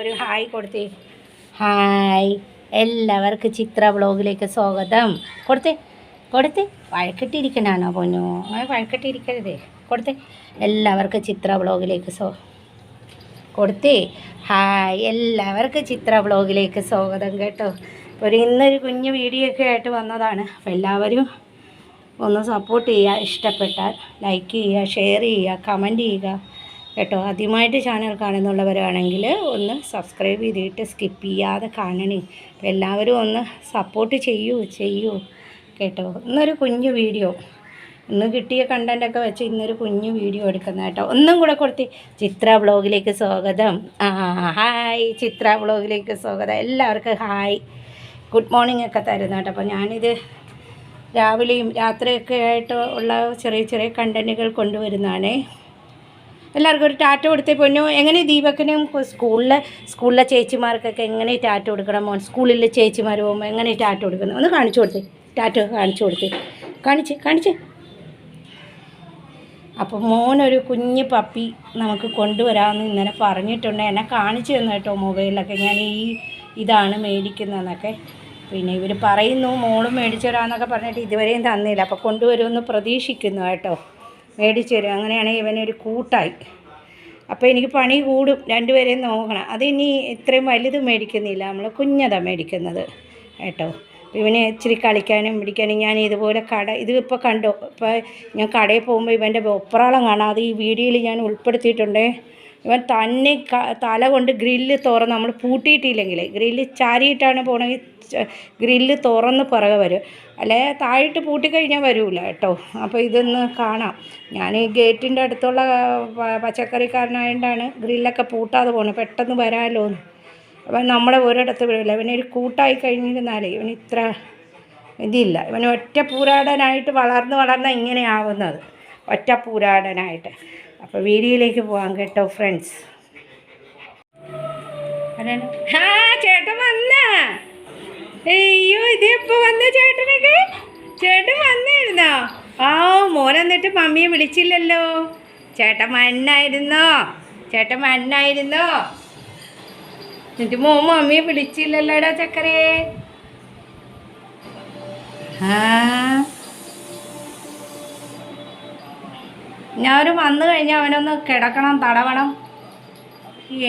ഒരു ഹായ് കൊടുത്തേ. ഹായ്. എല്ലാവർക്കും ചിത്ര വ്ളോഗിലേക്ക് സ്വാഗതം. കൊടുത്തേ കൊടുത്തേ. വഴക്കിട്ടിരിക്കണാണോ പൊന്നു? വഴക്കിട്ടിരിക്കരുതേ. കൊടുത്തേ. എല്ലാവർക്കും ചിത്ര വ്ളോഗിലേക്ക് സ്വ കൊടുത്തേ. ഹായ്. എല്ലാവർക്കും ചിത്ര വ്ളോഗിലേക്ക് സ്വാഗതം കേട്ടോ. ഒരു ഇന്നൊരു കുഞ്ഞു വീഡിയോ ഒക്കെ ആയിട്ട് വന്നതാണ്. അപ്പോൾ എല്ലാവരും ഒന്ന് സപ്പോർട്ട് ചെയ്യുക ഇഷ്ടപ്പെട്ടാൽ ലൈക്ക് ചെയ്യുക ഷെയർ ചെയ്യുക കമന്റ് ചെയ്യുക. കേട്ടോ. ആദ്യമായിട്ട് ചാനൽ കാണുന്നുള്ളവരാണെങ്കിൽ ഒന്ന് സബ്സ്ക്രൈബ് ചെയ്തിട്ട് സ്കിപ്പ് ചെയ്യാതെ കാണണേ. അപ്പോൾ എല്ലാവരും ഒന്ന് സപ്പോർട്ട് ചെയ്യൂ ചെയ്യൂ കേട്ടോ. ഇന്നൊരു കുഞ്ഞു വീഡിയോ ഇന്ന് കിട്ടിയ കണ്ടന്റൊക്കെ വെച്ച് ഇന്നൊരു കുഞ്ഞു വീഡിയോ എടുക്കുന്ന കേട്ടോ. ഒന്നും കൂടെ കൊടുത്തി ചിത്ര ബ്ലോഗിലേക്ക് സ്വാഗതം. ആ ഹായ് ചിത്ര ബ്ലോഗിലേക്ക് സ്വാഗതം. എല്ലാവർക്കും ഹായ് ഗുഡ് മോർണിംഗ് ഒക്കെ തരുന്ന കേട്ടോ. അപ്പോൾ ഞാനിത് രാവിലെയും രാത്രിയൊക്കെ ആയിട്ട് ഉള്ള ചെറിയ ചെറിയ കണ്ടന്റുകൾ കൊണ്ടുവരുന്നതാണേ. എല്ലാവർക്കും ഒരു ടാറ്റ കൊടുത്തേ പൊന്നു. എങ്ങനെ ദീപക്കിനും സ്കൂളിലെ സ്കൂളിലെ ചേച്ചിമാർക്കൊക്കെ എങ്ങനെ ടാറ്റ കൊടുക്കണം മോൻ? സ്കൂളിലെ ചേച്ചിമാർ പോകുമ്പോൾ എങ്ങനെ ടാറ്റ കൊടുക്കണം ഒന്ന് കാണിച്ചു കൊടുത്തേ. ടാറ്റ കാണിച്ചു കൊടുത്തേ. കാണിച്ച് കാണിച്ച്. അപ്പോൾ മോനൊരു കുഞ്ഞ് പപ്പി നമുക്ക് കൊണ്ടുവരാമെന്ന് ഇന്നലെ പറഞ്ഞിട്ടുണ്ട്. എന്നെ കാണിച്ചു തന്നു കേട്ടോ മൊബൈലിലൊക്കെ. ഞാൻ ഈ ഇതാണ് മേടിക്കുന്നതെന്നൊക്കെ. പിന്നെ ഇവർ പറയുന്നു മോളും മേടിച്ചു തരാമെന്നൊക്കെ പറഞ്ഞിട്ട് ഇതുവരെയും തന്നില്ല. അപ്പോൾ കൊണ്ടുവരുമെന്ന് പ്രതീക്ഷിക്കുന്നു കേട്ടോ. മേടിച്ചു തരും. അങ്ങനെയാണെങ്കിൽ ഇവനൊരു കൂട്ടായി. അപ്പോൾ എനിക്ക് പണി കൂടും രണ്ടുപേരെയും നോക്കണം. അതിനി ഇത്രയും വലുത് മേടിക്കുന്നില്ല. നമ്മൾ കുഞ്ഞതാണ് മേടിക്കുന്നത് കേട്ടോ. ഇവന് ഇച്ചിരി കളിക്കാനും പിടിക്കാനും ഞാൻ ഇതുപോലെ കട ഇത് ഇപ്പോൾ കണ്ടു? ഇപ്പോൾ ഞാൻ കടയിൽ പോകുമ്പോൾ ഇവന്റെ ഒപ്പറാളം അത് ഈ വീഡിയോയിൽ ഞാൻ ഉൾപ്പെടുത്തിയിട്ടുണ്ട്. ഇവൻ തന്നെ തല കൊണ്ട് ഗ്രില്ല് തുറന്ന് നമ്മൾ പൂട്ടിയിട്ടില്ലെങ്കിൽ ഗ്രില്ല് ചാരിയിട്ടാണ് പോകണമെങ്കിൽ ഗ്രില്ല് തുറന്ന് പുറകെ വരും. അല്ലെ താഴിട്ട് പൂട്ടിക്കഴിഞ്ഞാൽ വരൂല കേട്ടോ. അപ്പോൾ ഇതൊന്ന് കാണാം. ഞാൻ ഈ ഗേറ്റിന്റെ അടുത്തുള്ള പച്ചക്കറിക്കാരനായതുകൊണ്ടാണ് ഗ്രില്ലൊക്കെ പൂട്ടാതെ പോകുന്നത് പെട്ടെന്ന് വരാമല്ലോ എന്ന്. അപ്പം നമ്മളെ ഒരിടത്ത് വിടില്ല ഇവനൊരു കൂട്ടായി കഴിഞ്ഞിരുന്നാലേ ഇവന് ഇത്ര ഇതില്ല. ഇവന് ഒറ്റ പൂരാടനായിട്ട് വളർന്ന് വളർന്ന ഇങ്ങനെയാവുന്നത് ഒറ്റ പൂരാടനായിട്ട്. അപ്പോൾ വീഡിയോയിലേക്ക് പോകാം കേട്ടോ ഫ്രണ്ട്സ്. ചേട്ടൻ വന്ന. അയ്യോ ഇത് എപ്പോ വന്ന ചേട്ടനൊക്കെ? ചേട്ടൻ വന്നിരുന്നോ? ആ മോൻ എന്നിട്ട് മമ്മിയെ വിളിച്ചില്ലല്ലോ. ചേട്ടൻ മണ്ണായിരുന്നോ ചേട്ടൻ മണ്ണായിരുന്നോ എന്നിട്ട് മോ മമ്മിയെ വിളിച്ചില്ലല്ലോടാ ചക്കരേ? ഞാനൊരു വന്നു കഴിഞ്ഞാൽ അവനൊന്ന് കിടക്കണം തടവണം.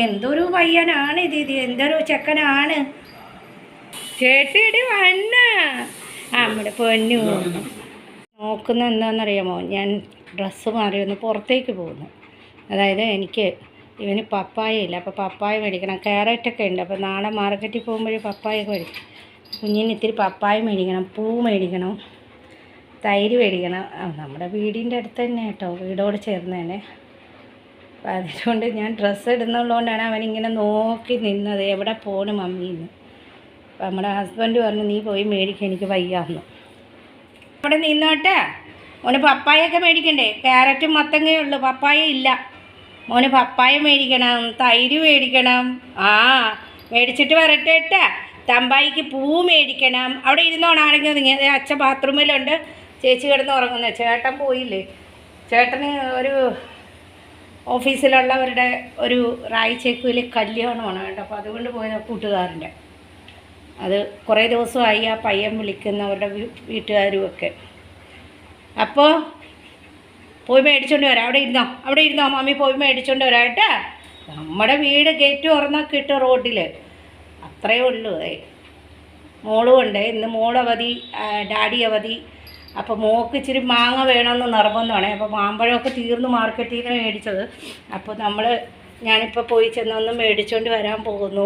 എന്തൊരു പയ്യനാണ് ഇത് ഇത്. എന്തൊരു ചെക്കനാണ്. ചേട്ടിയുടെ വണ്ണ നമ്മുടെ പൊന്നു. നോക്കുന്ന എന്താണെന്നറിയാമോ? ഞാൻ ഡ്രസ്സ് മാറി ഒന്ന് പുറത്തേക്ക് പോകുന്നു. അതായത് എനിക്ക് ഇവന് പപ്പായ ഇല്ല അപ്പോൾ പപ്പായ മേടിക്കണം. ക്യാരറ്റൊക്കെ ഉണ്ട്. അപ്പോൾ നാളെ മാർക്കറ്റിൽ പോകുമ്പോൾ പപ്പായ മേടിക്കും. കുഞ്ഞിന് ഇത്തിരി പപ്പായ മേടിക്കണം. പൂ മേടിക്കണം. തൈര് മേടിക്കണം. നമ്മുടെ വീടിന്റെ അടുത്ത് തന്നെ കേട്ടോ. വീടോട് ചേർന്ന് തന്നെ അപ്പം അതുകൊണ്ട് ഞാൻ ഡ്രസ്സ് ഇടുന്നുള്ളതുകൊണ്ടാണ് അവനിങ്ങനെ നോക്കി നിന്നത്. എവിടെ പോകണം മമ്മീന്ന്? നമ്മുടെ ഹസ്ബൻഡ് പറഞ്ഞു നീ പോയി മേടിക്കുക എനിക്ക് വയ്യാന്ന് അവിടെ നിന്നോട്ടെ. മോന് പപ്പായൊക്കെ മേടിക്കണ്ടേ? ക്യാരറ്റും മത്തങ്ങയേ ഉള്ളൂ. പപ്പായ ഇല്ല. മോന് പപ്പായ മേടിക്കണം തൈര് മേടിക്കണം. ആ മേടിച്ചിട്ട് വരട്ടെ തമ്പായിക്ക് പൂ മേടിക്കണം. അവിടെ ഇരുന്നോണാണെങ്കിൽ നിങ്ങൾ അച്ഛൻ ബാത്റൂമിലുണ്ട്. ചേച്ചി കിടന്ന് ഉറങ്ങുന്നത് ചേട്ടൻ പോയില്ലേ? ചേട്ടന് ഒരു ഓഫീസിലുള്ളവരുടെ ഒരു റായി കല്യാണമാണ് കേട്ടോ. അപ്പോൾ അതുകൊണ്ട് പോയത് കൂട്ടുകാരന്റെ. അത് കുറേ ദിവസമായി ആ പയ്യൻ വിളിക്കുന്നവരുടെ വീട്ടുകാരും ഒക്കെ അപ്പോൾ പോയി മേടിച്ചോണ്ട് വരാം. അവിടെ ഇരുന്നോ? അവിടെ ഇരുന്നോ മമ്മി പോയി മേടിച്ചോണ്ട് വരാം കേട്ടാ നമ്മുടെ വീട് ഗേറ്റ് തുറന്നാൽ കിട്ടും റോഡിൽ അത്രയേ ഉള്ളൂ. മോളും ഉണ്ട്. ഇന്ന് മോൾ അവധി ഡാഡി അവധി. അപ്പോൾ മോൾക്ക് ഇച്ചിരി മാങ്ങ വേണമെന്ന് നിർബന്ധമാണ്. അപ്പോൾ മാമ്പഴമൊക്കെ തീർന്നു മാർക്കറ്റിൽ നിന്ന് മേടിച്ചത്. അപ്പോൾ നമ്മൾ ഞാനിപ്പോൾ പോയി ചെന്നൊന്ന് മേടിച്ചുകൊണ്ട് വരാൻ പോകുന്നു.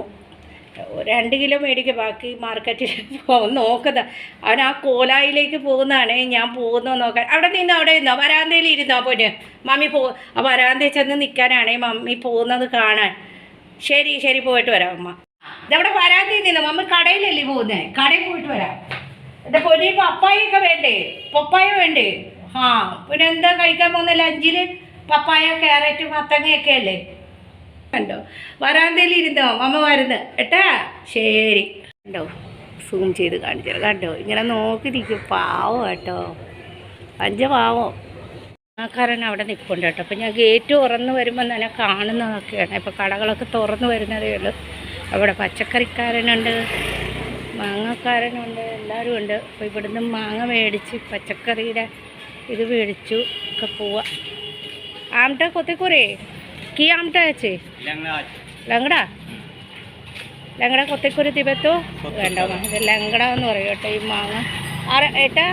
രണ്ട് കിലോ മേടിക്കുക ബാക്കി മാർക്കറ്റിൽ പോകും നോക്കുന്ന. അവൻ ആ കോലായിലേക്ക് പോകുന്നതാണ് ഞാൻ പോകുന്നു നോക്കാൻ. അവിടെ നിന്നോ അവിടെ നിന്നോ? വരാന്തയിൽ ഇരുന്നോ പൊന്ന്? മമ്മി പോ വരാന്തയിൽ ചെന്ന് നിൽക്കാനാണേ മമ്മി പോകുന്നത് കാണാൻ. ശരി ശരി പോയിട്ട് വരാം അമ്മ ഇതവിടെ വരാന്തയിൽ നിന്നോ? മമ്മി കടയിലല്ലേ പോകുന്നത് കടയിൽ പോയിട്ട് വരാം. എന്റെ പൊന്നി പപ്പായൊക്കെ വേണ്ടേ? പപ്പായ വേണ്ടേ? ആ പിന്നെ എന്താ കഴിക്കാൻ പോകുന്ന? ലഞ്ചിൽ പപ്പായ ക്യാരറ്റ് മത്തങ്ങയൊക്കെ അല്ലേ? കണ്ടോ? വരാന്തയിൽ ഇരുന്നോ അമ്മ വരുന്ന്. കേട്ടാ ശരി. കണ്ടോ? സൂം ചെയ്ത് കാണിച്ചു കണ്ടോ? ഇങ്ങനെ നോക്കി നിൽക്കും പാവം കേട്ടോ. അഞ്ച പാവം ആക്കാരൻ അവിടെ നിൽപ്പുണ്ട് കേട്ടോ. അപ്പം ഞാൻ ഗേറ്റ് തുറന്ന് വരുമ്പോൾ തന്നെ കാണുന്നതൊക്കെയാണ്. ഇപ്പോൾ കടകളൊക്കെ തുറന്ന് വരുന്നതേ ഉള്ളൂ. അവിടെ പച്ചക്കറിക്കാരനുണ്ട് മാങ്ങക്കാരനുണ്ട് എല്ലാവരും ഉണ്ട്. അപ്പോൾ ഇവിടുന്ന് മാങ്ങ മേടിച്ച് പച്ചക്കറിയുടെ ഇത് മേടിച്ചു. ഒക്കെ പോവാം. ആമട്ടെ കൊത്തിക്കുറേ কি আমটা আছে ল্যাংড়া ল্যাংড়া কত করে দিবে তো ল্যাংড়া ল্যাংড়া ন പറയും കേട്ടോ এই മാങ്ങ আর এটা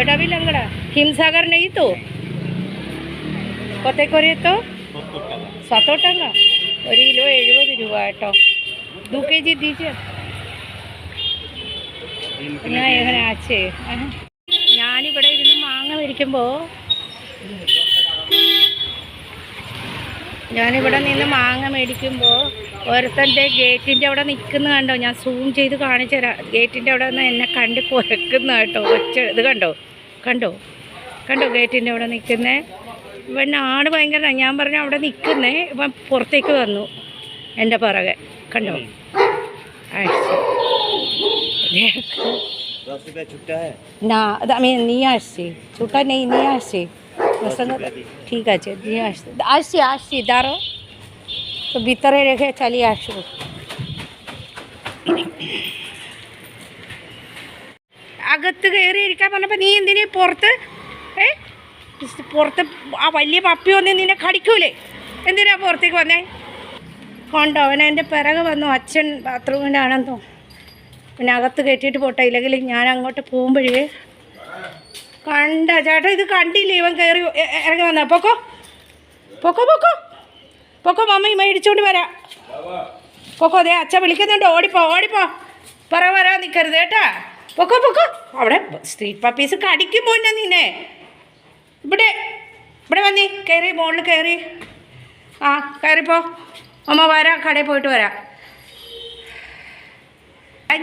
এটা বি ল্যাংড়া হিমসাগর নেই তো কত করে তো সতেরো টাকা ഒരു കിലോ എഴുപത് രൂപ കേട്ടോ দু কেজি দিয়েছে പിന്നെ എങ്ങനെ ആച്ചേ ഞാനിവിടെ ഇരുന്ന് മാങ്ങ മേടിക്കുമ്പോ ഞാനിവിടെ നിന്ന് മാങ്ങ മേടിക്കുമ്പോൾ ഒരുത്തന്റെ ഗേറ്റിന്റെ അവിടെ നിൽക്കുന്ന കണ്ടോ? ഞാൻ സൂം ചെയ്ത് കാണിച്ചു തരാം. ഗേറ്റിന്റെ അവിടെ നിന്ന് എന്നെ കണ്ട് കുരക്കുന്ന കേട്ടോ. ഒച്ച ഇത് കണ്ടോ? കണ്ടോ? കണ്ടോ ഗേറ്റിന്റെ അവിടെ നിൽക്കുന്നേ? ഇവൻ ആട് ഭയങ്കര ഞാൻ പറഞ്ഞു അവിടെ നിൽക്കുന്നേ. ഇപ്പം പുറത്തേക്ക് വന്നു. എന്റെ പുറകെ. കണ്ടോ? ആഴ്ച നീ ആഴ്ച ചുട്ട നീ നീ ആഴ്ച নিয়ে আসছি ছুটা নেই নিয়ে আসছি ওর সঙ্গে ঠিক আছে নিয়ে আসছি আসছি আসছি দাঁড়ো তো ভিতরে রেখে চালিয়ে আসবো അകത്ത് കയറി ഇരിക്കാൻ പറഞ്ഞപ്പോൾ നീ എന്തിനീ പുറത്ത് ഏ പുറത്ത് ആ വലിയ പപ്പി വന്ന് നിന്നെ കടിക്കൂലേ എന്തിനാ പുറത്തേക്ക് വന്നേ കൊണ്ടോ അവൻ എൻ്റെ പിറകെ വന്നു അച്ഛൻ ബാത്റൂമിൻ്റെ ആണെന്ന് തോന്നുന്നു പിന്നെ അകത്ത് കയറ്റിയിട്ട് പോട്ടെ ഇല്ലെങ്കിൽ ഞാൻ അങ്ങോട്ട് പോകുമ്പോഴേ കണ്ട ചേട്ടാ ഇത് കണ്ടില്ലേ? ഇവൻ കയറി ഇറങ്ങി വന്ന പൊക്കോ. പൊക്കോ പൊക്കോ. പൊക്കോ മമ്മി മേടിച്ചോണ്ട് വരാം. പൊക്കോ അതെ അച്ഛൻ വിളിക്കുന്നുണ്ട്. ഓടിപ്പോ ഓടിപ്പോ പറ വരാൻ നിൽക്കരുത് കേട്ടാ. പൊക്കോ പൊക്കോ. അവിടെ സ്ട്രീറ്റ് പപ്പീസ് കടിക്കും പോന്നെ നിന്നെ. ഇവിടെ ഇവിടെ വന്നേ. കയറി മുകളിൽ കയറി ആ കയറിപ്പോ അമ്മ വരാം കടയിൽ പോയിട്ട് വരാം.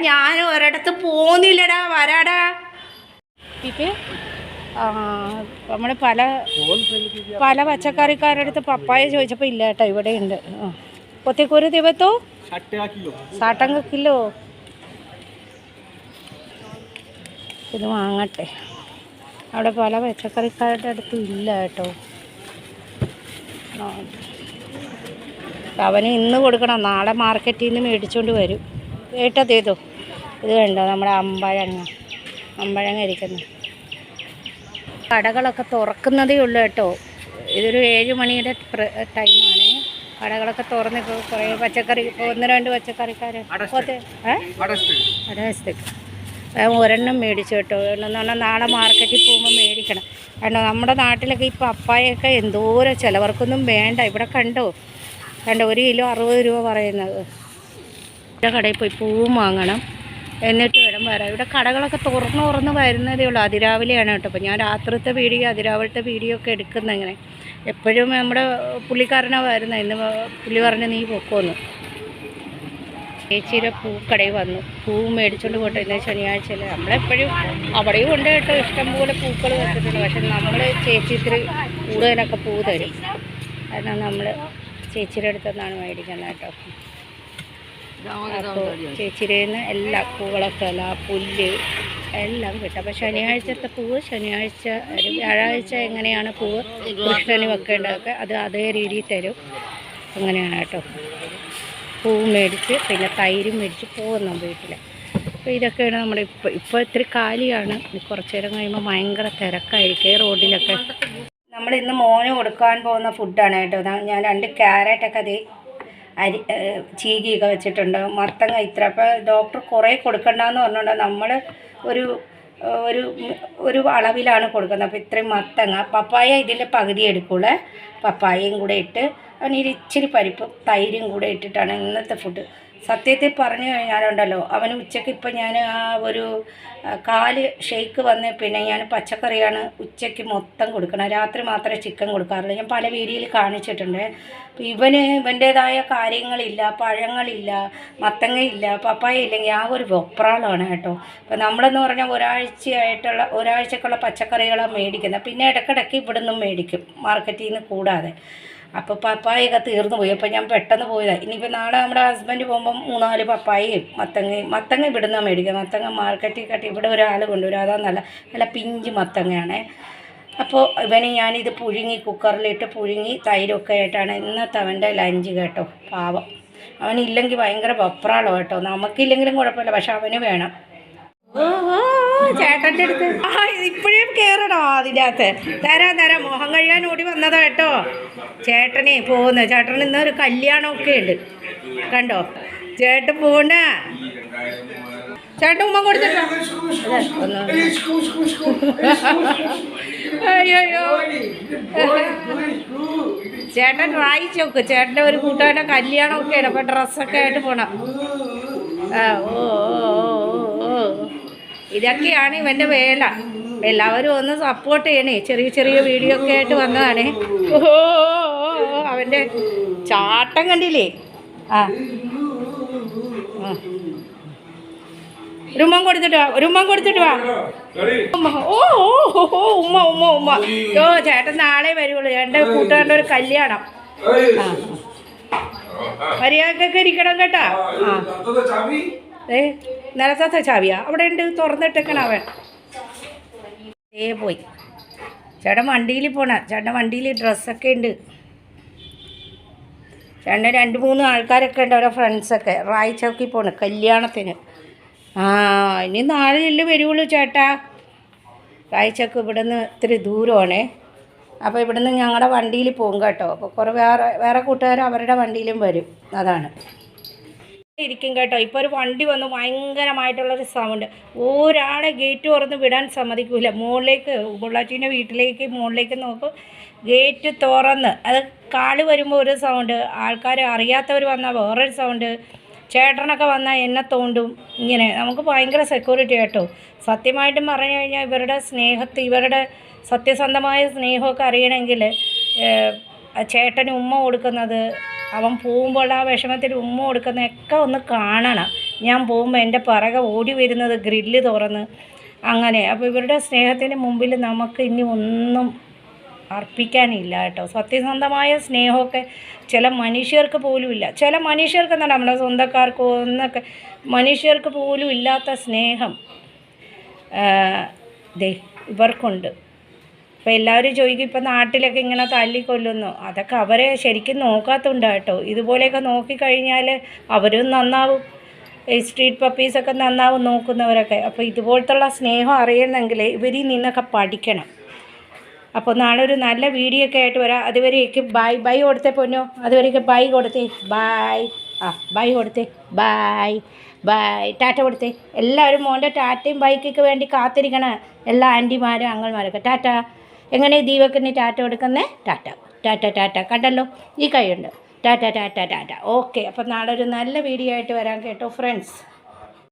ഞാൻ ഒരിടത്ത് പോന്നില്ലടാ വരാടാ. ഇത് നമ്മൾ പല പല പച്ചക്കറിക്കാരുടെ അടുത്ത് പപ്പായ ചോദിച്ചപ്പോൾ ഇല്ല കേട്ടോ ഇവിടെ ഉണ്ട്. കൊത്തിക്കൂര് ദിവത്തോ സാട്ടങ്ക കിലോ. ഇത് വാങ്ങട്ടെ. അവിടെ പല പച്ചക്കറിക്കാരുടെ അടുത്ത് ഇല്ല കേട്ടോ. അവന് ഇന്ന് കൊടുക്കണം നാളെ മാർക്കറ്റിൽ നിന്ന് മേടിച്ചുകൊണ്ട് വരും. കേട്ടതേതോ ഇത് കണ്ടോ നമ്മുടെ അമ്പഴങ്ങ. അമ്പഴങ്ങ ഇരിക്കുന്നത് കടകളൊക്കെ തുറക്കുന്നതേ ഉള്ളൂ കേട്ടോ. ഇതൊരു ഏഴ് മണിയുടെ ടൈമാണ് കടകളൊക്കെ തുറന്ന് ഇപ്പോൾ കുറേ പച്ചക്കറി ഇപ്പൊ ഒന്ന് രണ്ട് പച്ചക്കറിക്കാര് അടവശത്തേക്ക് ഒരെണ്ണം മേടിച്ചു കേട്ടോ. എന്ന് പറഞ്ഞാൽ നാളെ മാർക്കറ്റിൽ പോകുമ്പോൾ മേടിക്കണം. കാരണം നമ്മുടെ നാട്ടിലൊക്കെ ഈ പപ്പായൊക്കെ എന്തോരം ചിലവർക്കൊന്നും വേണ്ട. ഇവിടെ കണ്ടോ? കണ്ടോ? ഒരു കിലോ അറുപത് രൂപ പറയുന്നത്. കടയിൽ പോയി പൂവും വാങ്ങണം. എന്നിട്ട് വേണം വരാം. ഇവിടെ കടകളൊക്കെ തുറന്ന് തുറന്ന് വരുന്നതേ ഉള്ളൂ. അതിരാവിലെയാണ് കേട്ടോ. അപ്പോൾ ഞാൻ രാത്രിത്തെ വീഡിയോ അതിരാവിലത്തെ വീഡിയോ ഒക്കെ എടുക്കുന്ന ഇങ്ങനെ. എപ്പോഴും നമ്മുടെ പുള്ളിക്കാരനാണ് വരുന്നത് ഇന്ന് പുള്ളി പറഞ്ഞ് നീ പൊക്കോന്ന്. ചേച്ചിയുടെ പൂക്കടയിൽ വന്നു. പൂ മേടിച്ചോണ്ട് പോട്ടെ. ഇന്ന് ശനിയാഴ്ചയിൽ നമ്മളെപ്പോഴും അവിടെയും ഉണ്ട് കേട്ടോ. ഇഷ്ടംപോലെ പൂക്കൾ വെച്ചിട്ടുണ്ട്. പക്ഷെ നമ്മൾ ചേച്ചി ഇത്തിരി കൂടുതലൊക്കെ പൂ തരും. കാരണം നമ്മൾ ചേച്ചിയുടെ അടുത്തുനിന്നാണ് മേടിക്കുന്നത് കേട്ടോ. അപ്പോൾ ചേച്ചിയുടെ എല്ലാ പൂവളക്കല പുല്ല് എല്ലാം കിട്ടും. അപ്പോൾ ശനിയാഴ്ചത്തെ പൂവ് ശനിയാഴ്ച ഒരു വ്യാഴാഴ്ച എങ്ങനെയാണ് പൂവ് കൃഷ്ണന് വെക്കേണ്ടതൊക്കെ അത് അതേ രീതിയിൽ തരും. അങ്ങനെയാണ് കേട്ടോ. പൂവ് മേടിച്ച് പിന്നെ തൈരും മേടിച്ച് പോകുന്നു വീട്ടിൽ അപ്പോൾ ഇതൊക്കെയാണ് നമ്മുടെ ഇപ്പോൾ ഇപ്പോൾ ഇത്തിരി കാലിയാണ്. കുറച്ച് നേരം കഴിയുമ്പോൾ ഭയങ്കര തിരക്കായിരിക്കും റോഡിലൊക്കെ. നമ്മൾ ഇന്ന് മോന് കൊടുക്കാൻ പോകുന്ന ഫുഡാണ് കേട്ടോ. ഞാൻ രണ്ട് ക്യാരറ്റൊക്കെ അത് അരി ചീകിയൊക്കെ വെച്ചിട്ടുണ്ട് മത്തങ്ങ ഇത്ര. അപ്പോൾ ഡോക്ടർ കുറേ കൊടുക്കണ്ടെന്ന് പറഞ്ഞുകൊണ്ട് നമ്മൾ ഒരു ഒരു ഒരു അളവിലാണ് കൊടുക്കുന്നത്. അപ്പോൾ ഇത്രയും മത്തങ്ങ. പപ്പായ ഇതിന്റെ പകുതി എടുക്കുള്ളൂ. പപ്പായയും കൂടെ ഇട്ട്. അതിന് ഇച്ചിരി പരിപ്പും തൈരും കൂടെ ഇട്ടിട്ടാണ് ഇന്നത്തെ ഫുഡ് സത്യത്തിൽ പറഞ്ഞു കഴിഞ്ഞാലുണ്ടല്ലോ അവന് ഉച്ചയ്ക്ക് ഇപ്പം ഞാൻ ആ ഒരു കാൽ ഷെയ്ക്ക് വന്ന് പിന്നെ ഞാൻ പച്ചക്കറിയാണ് ഉച്ചയ്ക്ക് മൊത്തം കൊടുക്കണം. രാത്രി മാത്രമേ ചിക്കൻ കൊടുക്കാറുള്ളൂ. ഞാൻ പല വീഡിയോയിൽ കാണിച്ചിട്ടുണ്ട്. അപ്പം ഇവന് ഇവന്റേതായ കാര്യങ്ങളില്ല പഴങ്ങളില്ല മത്തങ്ങയില്ല പപ്പായ ഇല്ലെങ്കിൽ ആ ഒരു വെപ്രാളമാണ് കേട്ടോ. അപ്പോൾ നമ്മളെന്ന് പറഞ്ഞാൽ ഒരാഴ്ചയായിട്ടുള്ള ഒരാഴ്ചക്കുള്ള പച്ചക്കറികളാണ് മേടിക്കുന്നത്. പിന്നെ ഇടയ്ക്കിടയ്ക്ക് ഇവിടെ നിന്നും മേടിക്കും മാർക്കറ്റിൽ നിന്ന് കൂടാതെ. അപ്പോൾ പപ്പായൊക്കെ തീർന്നു പോയി. അപ്പോൾ ഞാൻ പെട്ടെന്ന് പോയതാണ് ഇനിയിപ്പോൾ നാളെ നമ്മുടെ ഹസ്ബൻഡ് പോകുമ്പം മൂന്നാൽ പപ്പായയും മത്തങ്ങയും മത്തങ്ങ ഇവിടുന്ന് മേടിക്കുക മത്തങ്ങ മാർക്കറ്റിൽ കട്ടി ഇവിടെ ഒരാൾ കൊണ്ടുവരും. അതാ നല്ല നല്ല പിഞ്ച് മത്തങ്ങയാണേ. അപ്പോൾ ഇവന് ഞാനിത് പുഴുങ്ങി കുക്കറിലിട്ട് പുഴുങ്ങി തൈരൊക്കെ ആയിട്ടാണ് ഇന്നത്തെ അവന്റെ ലഞ്ച് കേട്ടോ പാവം. അവനില്ലെങ്കിൽ ഭയങ്കര പപ്രാളോ കേട്ടോ. നമുക്കില്ലെങ്കിലും കുഴപ്പമില്ല പക്ഷെ അവന് വേണം. ചേട്ടന്റെ അടുത്ത്. ആ ഇപ്പോഴും കയറണോ അതിന്റെ അകത്ത് തരാം തരാം. മോഹം കഴിയാൻ ഓടി വന്നതാ കേട്ടോ. ചേട്ടനെ പോകുന്നു ചേട്ടൻ ഇന്നൊരു കല്യാണമൊക്കെ ഉണ്ട്. കണ്ടോ? ചേട്ടൻ പോണ ചേട്ടൻ ഉമ്മ കൊടുത്തിട്ടോ? അയ്യോ ചേട്ടൻ വായിച്ചു നോക്ക്. ചേട്ടന്റെ ഒരു കൂട്ടുകാരുടെ കല്യാണമൊക്കെയാണ്. അപ്പൊ ഡ്രസ്സൊക്കെ ആയിട്ട് പോണം. ആ ഓ. ഇതൊക്കെയാണ് ഇവന്റെ വേല. എല്ലാവരും ഒന്ന് സപ്പോർട്ട് ചെയ്യണേ. ചെറിയ ചെറിയ വീഡിയോ ഒക്കെ ആയിട്ട് വന്നതാണേ. ഓ ഓ, ഓ, ഓ, അവന്റെ ചാട്ടം കണ്ടില്ലേ? ആ. ഉമ്മം കൊടുത്തിട്ട് വാ ഉമ്മം കൊടുത്തിട്ട് വാ. ഉമ്മ ഓ ഓ ഉമ്മ ഉമ്മ ഉമ്മ. ഓ ചേട്ടൻ നാളെ വരുള്ളൂ. എന്റെ കൂട്ടുകാരുടെ ഒരു കല്യാണം. ആ. മര്യാദക്കൊക്കെ ഇരിക്കണം കേട്ടാ. ആ. ഏ നിലത്തത്തെ ചാവിയാ? അവിടെ ഉണ്ട് തുറന്നിട്ടേക്കണം അവൻ ഏ പോയി. ചേട്ടൻ വണ്ടിയിൽ പോണ ചേട്ടൻ വണ്ടിയിൽ ഡ്രസ്സൊക്കെ ഉണ്ട്. ചേട്ടൻ രണ്ട് മൂന്ന് ആൾക്കാരൊക്കെ ഉണ്ട് അവരെ ഫ്രണ്ട്സൊക്കെ. റായ് ചൗക്കി പോണ് കല്യാണത്തിന്. ആ ഇനി നാളെ ഇല്ല വരുള്ളൂ ചേട്ടാ. റായ് ചൗക്ക് ഇവിടുന്ന് ഇത്തിരി ദൂരമാണേ. അപ്പോൾ ഇവിടുന്ന് ഞങ്ങളുടെ വണ്ടിയിൽ പോകും കേട്ടോ. അപ്പോൾ കുറേ വേറെ വേറെ കൂട്ടുകാർ അവരുടെ വണ്ടിയിലും വരും. അതാണ്. ഇരിക്കും കേട്ടോ. ഇപ്പോൾ ഒരു വണ്ടി വന്ന് ഭയങ്കരമായിട്ടുള്ളൊരു സൗണ്ട് ഒരാളെ ഗേറ്റ് തുറന്ന് വിടാൻ സമ്മതിക്കില്ല മുകളിലേക്ക് ബുള്ളറ്റിന്റെ വീട്ടിലേക്ക് മുകളിലേക്ക് നോക്കും ഗേറ്റ് തുറന്ന്. അത് കാളി വരുമ്പോൾ ഒരു സൗണ്ട് ആൾക്കാർ അറിയാത്തവർ വന്നാൽ വേറൊരു സൗണ്ട് ചേട്ടനൊക്കെ വന്നാൽ എന്നെ തോണ്ടും. ഇങ്ങനെ. നമുക്ക് ഭയങ്കര സെക്യൂരിറ്റി കേട്ടോ സത്യമായിട്ടും പറഞ്ഞു കഴിഞ്ഞാൽ ഇവരുടെ സ്നേഹത്തെ ഇവരുടെ സത്യസന്ധമായ സ്നേഹമൊക്കെ അറിയണമെങ്കിൽ ചേട്ടന് ഉമ്മ കൊടുക്കുന്നത് അവൻ പോകുമ്പോൾ ആ വിഷമത്തിൽ ഉമ്മ കൊടുക്കുന്നതൊക്കെ ഒന്ന് കാണണം. ഞാൻ പോകുമ്പോൾ എന്റെ പറക ഓടി വരുന്നത് ഗ്രില്ല് തുറന്ന് അങ്ങനെ. അപ്പോൾ ഇവരുടെ സ്നേഹത്തിന് മുമ്പിൽ നമുക്ക് ഇനി ഒന്നും അർപ്പിക്കാനില്ല കേട്ടോ. സത്യസന്ധമായ സ്നേഹമൊക്കെ ചില മനുഷ്യർക്ക് പോലും ഇല്ല. ചില മനുഷ്യർക്ക് എന്താണ് നമ്മുടെ സ്വന്തക്കാർക്കോ എന്നൊക്കെ മനുഷ്യർക്ക് പോലും ഇല്ലാത്ത സ്നേഹം ദേ ഇവർക്കുണ്ട്. അപ്പോൾ എല്ലാവരും ചോദിക്കും ഇപ്പം നാട്ടിലൊക്കെ ഇങ്ങനെ തല്ലിക്കൊല്ലുന്നു അതൊക്കെ അവരെ ശരിക്കും നോക്കാത്തുണ്ട് കേട്ടോ. ഇതുപോലെയൊക്കെ നോക്കിക്കഴിഞ്ഞാൽ അവരും നന്നാവും. ഈ സ്ട്രീറ്റ് പപ്പീസൊക്കെ നന്നാവും നോക്കുന്നവരൊക്കെ. അപ്പോൾ ഇതുപോലത്തുള്ള സ്നേഹം അറിയുന്നെങ്കിൽ ഇവരിൽ നിന്നൊക്കെ പഠിക്കണം. അപ്പോൾ നാളെ ഒരു നല്ല വീഡിയോ ഒക്കെ ആയിട്ട് വരാം. അതുവരേക്ക് ബൈ ബൈ കൊടുത്തേ പൊന്നോ. അതുവരേക്ക് ബൈ കൊടുത്തേ. ബൈ ആ ബൈ കൊടുത്തേ. ബൈ ബൈ ടാറ്റ കൊടുത്തേ. എല്ലാവരും മോന്റെ ടാറ്റയും ബൈക്കൊക്കെ വേണ്ടി കാത്തിരിക്കണം. എല്ലാ ആന്റിമാരും അങ്ങന്മാരൊക്കെ ടാറ്റ. എങ്ങനെ ദീപക്കിന് ടാറ്റ കൊടുക്കുന്നേ? ടാറ്റ. Tata tata. കണ്ടല്ലോ? ഈ കൈയുണ്ട്. Tata tata tata. ഓക്കെ. അപ്പം നാളെ ഒരു നല്ല വീഡിയോ ആയിട്ട് വരാം കേട്ടോ ഫ്രണ്ട്സ്